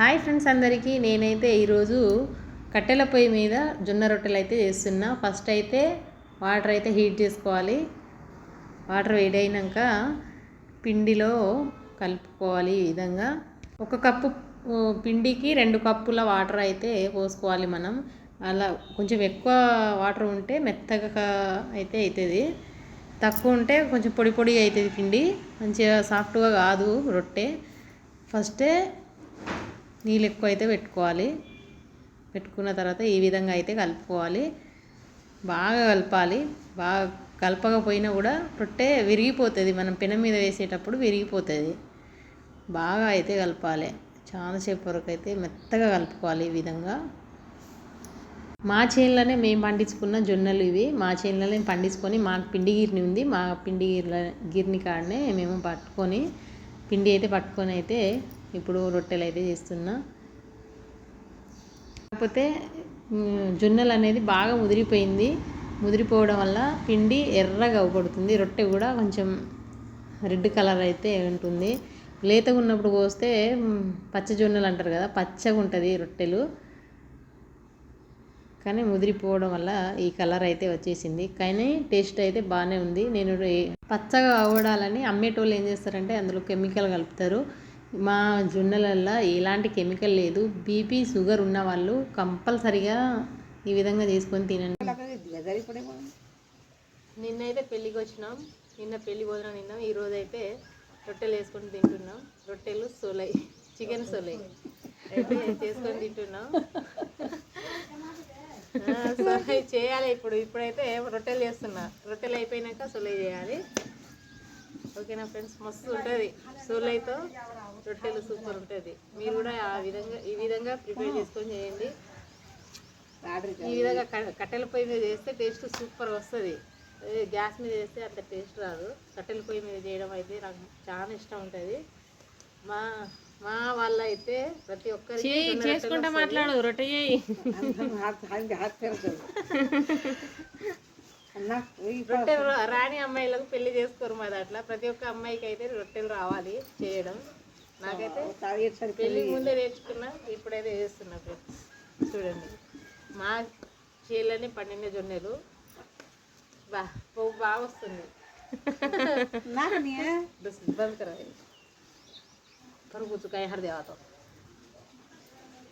Hi friends అందరికీ. నేనైతే ఈరోజు కట్టెల పొయ్యి మీద జొన్న రొట్టెలు అయితే చేస్తున్నా. ఫస్ట్ అయితే వాటర్ అయితే హీట్ చేసుకోవాలి. వాటర్ వేడైనాక పిండిలో కలుపుకోవాలి ఈ విధంగా. ఒక కప్పు పిండికి రెండు కప్పుల వాటర్ అయితే పోసుకోవాలి మనం. అలా కొంచెం ఎక్కువ వాటర్ ఉంటే మెత్తగా అయితే అవుతుంది తక్కువ ఉంటే కొంచెం పొడి పొడిగా అవుతుంది పిండి. మంచిగా సాఫ్ట్గా కాదు రొట్టె. ఫస్టే నీళ్ళు ఎక్కువ అయితే పెట్టుకోవాలి. పెట్టుకున్న తర్వాత ఈ విధంగా అయితే కలుపుకోవాలి. బాగా కలపాలి. బాగా కలపకపోయినా కూడా రొట్టె విరిగిపోతుంది. మనం పెనం మీద వేసేటప్పుడు విరిగిపోతుంది. బాగా అయితే కలపాలి. చాలాసేపు వరకు అయితే మెత్తగా కలుపుకోవాలి ఈ విధంగా. మా చేనులోనే మేము పండించుకున్న జొన్నలు ఇవి. మా చేనులోనే పండించుకొని మాకు పిండి గిర్ని ఉంది. మా పిండి గిర్ల గిర్ని కాడనే మేము పట్టుకొని పిండి అయితే పట్టుకొని అయితే ఇప్పుడు రొట్టెలు అయితే చేస్తున్నా. కాకపోతే జొన్నలు అనేది బాగా ముదిరిపోయింది. ముదిరిపోవడం వల్ల పిండి ఎర్రగా అవ్వబడుతుంది రొట్టె కూడా కొంచెం రెడ్ కలర్ అయితే ఉంటుంది. లేతగా ఉన్నప్పుడు కోస్తే పచ్చ జొన్నలు అంటారు కదా పచ్చగా ఉంటుంది రొట్టెలు. కానీ ముదిరిపోవడం వల్ల ఈ కలర్ అయితే వచ్చేసింది. కానీ టేస్ట్ అయితే బాగానే ఉంది. నేను పచ్చగా అవ్వడాలని అమ్మేటోళ్ళు ఏం చేస్తారంటే అందులో కెమికల్ కలుపుతారు. మా జొన్నలల్లో ఎలాంటి కెమికల్ లేదు. బీపీ షుగర్ ఉన్న వాళ్ళు కంపల్సరిగా ఈ విధంగా చేసుకొని తినండి. నిన్నైతే పెళ్ళికి వచ్చినాం. నిన్న పెళ్ళి భోజనం తిన్నాం. ఈరోజు అయితే రొట్టెలు వేసుకొని తింటున్నాం. రొట్టెలు సోలై చికెన్ సోలై. అయితే చేసుకొని తింటున్నాం. సోలై చేయాలి ఇప్పుడు. ఇప్పుడైతే రొట్టెలు చేస్తున్నా. రొట్టెలు అయిపోయినాక సోలై చేయాలి. ఓకేనా ఫ్రెండ్స్? మస్తు ఉంటుంది. సోలైతో రొట్టెలు సూపర్ ఉంటుంది. మీరు కూడా ఆ విధంగా ఈ విధంగా ప్రిపేర్ చేసుకొని చేయండి. ఈ విధంగా కట్టెల పొయ్యి మీద చేస్తే టేస్ట్ సూపర్ వస్తుంది. గ్యాస్ మీద చేస్తే అంత టేస్ట్ రాదు. కట్టెల పొయ్యి మీద చేయడం అయితే నాకు చాలా ఇష్టం ఉంటుంది. మా మా వాళ్ళ అయితే ప్రతి ఒక్కరికి రొట్టెలు చేసుకుంటా. మాట్లాడు రొట్టె చేయి. రొట్టెలు రా- రాని అమ్మాయిలకు పెళ్ళి చేసుకోరు మా దాంట్లో. ప్రతి ఒక్క అమ్మాయికి అయితే రొట్టెలు రావాలి చేయడం. నాకైతే పెళ్ళి ముందే నేర్చుకున్నా ఇప్పుడైతే వేస్తున్నా ఫ్రెండ్స్. చూడండి. మా చీలని పండిన జొన్నెలు. బా బాగా వస్తుంది. బంద్ కరా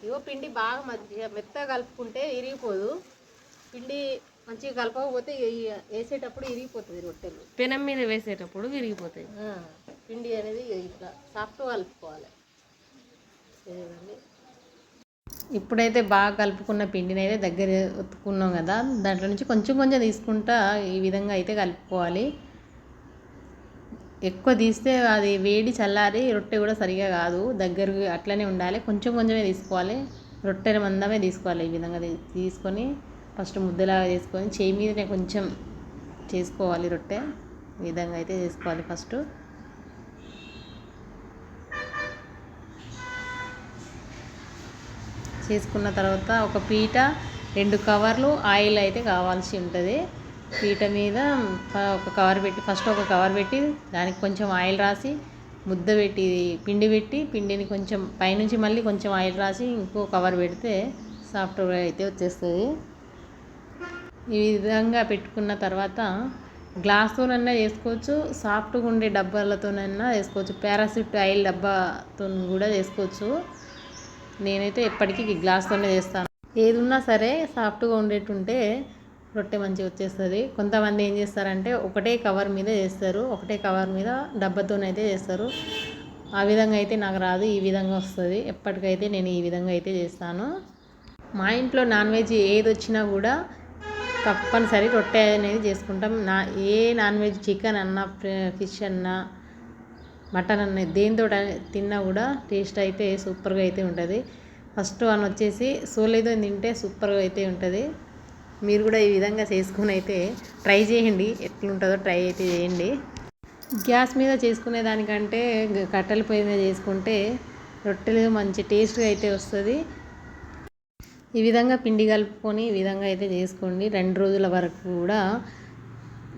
ఇవో పిండి బాగా మధ్య మెత్తగా కలుపుకుంటే ఇరిగిపోదు. పిండి మంచిగా కలపకపోతే వేసేటప్పుడు ఇరిగిపోతుంది రొట్టెలు. పెనం మీద వేసేటప్పుడు విరిగిపోతాయి పిండి అనేది ఇట్లా సాఫ్ట్గా కలుపుకోవాలి. చూడండి ఇప్పుడైతే బాగా కలుపుకున్న పిండిని అయితే దగ్గర ఒత్తుకున్నాం కదా దాంట్లో నుంచి కొంచెం కొంచెం తీసుకుంటా ఈ విధంగా అయితే కలుపుకోవాలి. ఎక్కువ తీస్తే అది వేడి చల్లారి రొట్టె కూడా సరిగా కాదు దగ్గర అట్లనే ఉండాలి. కొంచెం కొంచెమే తీసుకోవాలి. రొట్టె మందమే తీసుకోవాలి ఈ విధంగా తీసుకొని ఫస్ట్ ముద్దలాగా చేసుకొని చేయి మీదనే కొంచెం చేసుకోవాలి రొట్టె. ఈ విధంగా అయితే చేసుకోవాలి ఫస్ట్. చేసుకున్న తర్వాత ఒక పీట రెండు కవర్లు ఆయిల్ అయితే కావాల్సి ఉంటుంది. పీట మీద ఒక కవర్ పెట్టి ఫస్ట్ ఒక కవర్ పెట్టి దానికి కొంచెం ఆయిల్ రాసి ముద్ద పెట్టి పిండి పెట్టి పిండిని కొంచెం పైనుంచి మళ్ళీ కొంచెం ఆయిల్ రాసి ఇంకో కవర్ పెడితే సాఫ్ట్వేర్ అయితే వచ్చేస్తుంది. ఈ విధంగా పెట్టుకున్న తర్వాత గ్లాస్తోనైనా చేసుకోవచ్చు సాఫ్ట్గా ఉండే డబ్బాలతోనైనా చేసుకోవచ్చు. పారాసిట్ ఆయిల్ డబ్బాతో కూడా చేసుకోవచ్చు. నేనైతే ఎప్పటికీ గ్లాస్తోనే చేస్తాను. ఏది ఉన్నా సరే సాఫ్ట్గా ఉండేటుంటే రొట్టె మంచిగా వచ్చేస్తుంది. కొంతమంది ఏం చేస్తారంటే ఒకటే కవర్ మీద చేస్తారు. ఒకటే కవర్ మీద డబ్బాతోనైతే చేస్తారు. ఆ విధంగా అయితే నాకు రాదు. ఈ విధంగా వస్తుంది. ఎప్పటికైతే నేను ఈ విధంగా అయితే చేస్తాను. మా ఇంట్లో నాన్ వెజ్ ఏది వచ్చినా కూడా తప్పనిసరి రొట్టె అనేది చేసుకుంటాం. నా ఏ నాన్ వెజ్ చికెన్ అన్నా ఫిష్ అన్నా మటన్ అన్న దేంతో తిన్నా కూడా టేస్ట్ అయితే సూపర్గా అయితే ఉంటుంది. ఫస్ట్ వన్ వచ్చేసి సోలేదో తింటే సూపర్గా అయితే ఉంటుంది. మీరు కూడా ఈ విధంగా చేసుకుని అయితే ట్రై చేయండి. ఎట్లుంటుందో ట్రై అయితే చేయండి. గ్యాస్ మీద చేసుకునే దానికంటే కట్టెల పొయ్యి మీద చేసుకుంటే రొట్టెలు మంచి టేస్ట్గా అయితే వస్తుంది. ఈ విధంగా పిండి కలుపుకొని ఈ విధంగా అయితే చేసుకోండి. రెండు రోజుల వరకు కూడా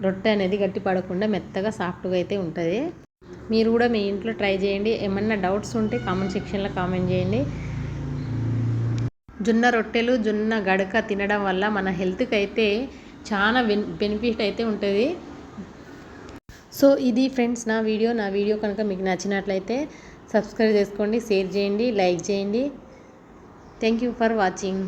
రొట్టె అనేది గట్టి పడకుండా మెత్తగా సాఫ్ట్గా అయితే ఉంటుంది. మీరు కూడా మీ ఇంట్లో ట్రై చేయండి. ఏమన్నా డౌట్స్ ఉంటే కామెంట్ సెక్షన్లో కామెంట్ చేయండి. జొన్న రొట్టెలు జొన్న గడక తినడం వల్ల మన హెల్త్కి అయితే చాలా బెన్ బెనిఫిట్ అయితే ఉంటుంది. సో ఇది ఫ్రెండ్స్ నా వీడియో. నా వీడియో కనుక మీకు నచ్చినట్లయితే సబ్స్క్రైబ్ చేసుకోండి షేర్ చేయండి లైక్ చేయండి. Thank you for watching.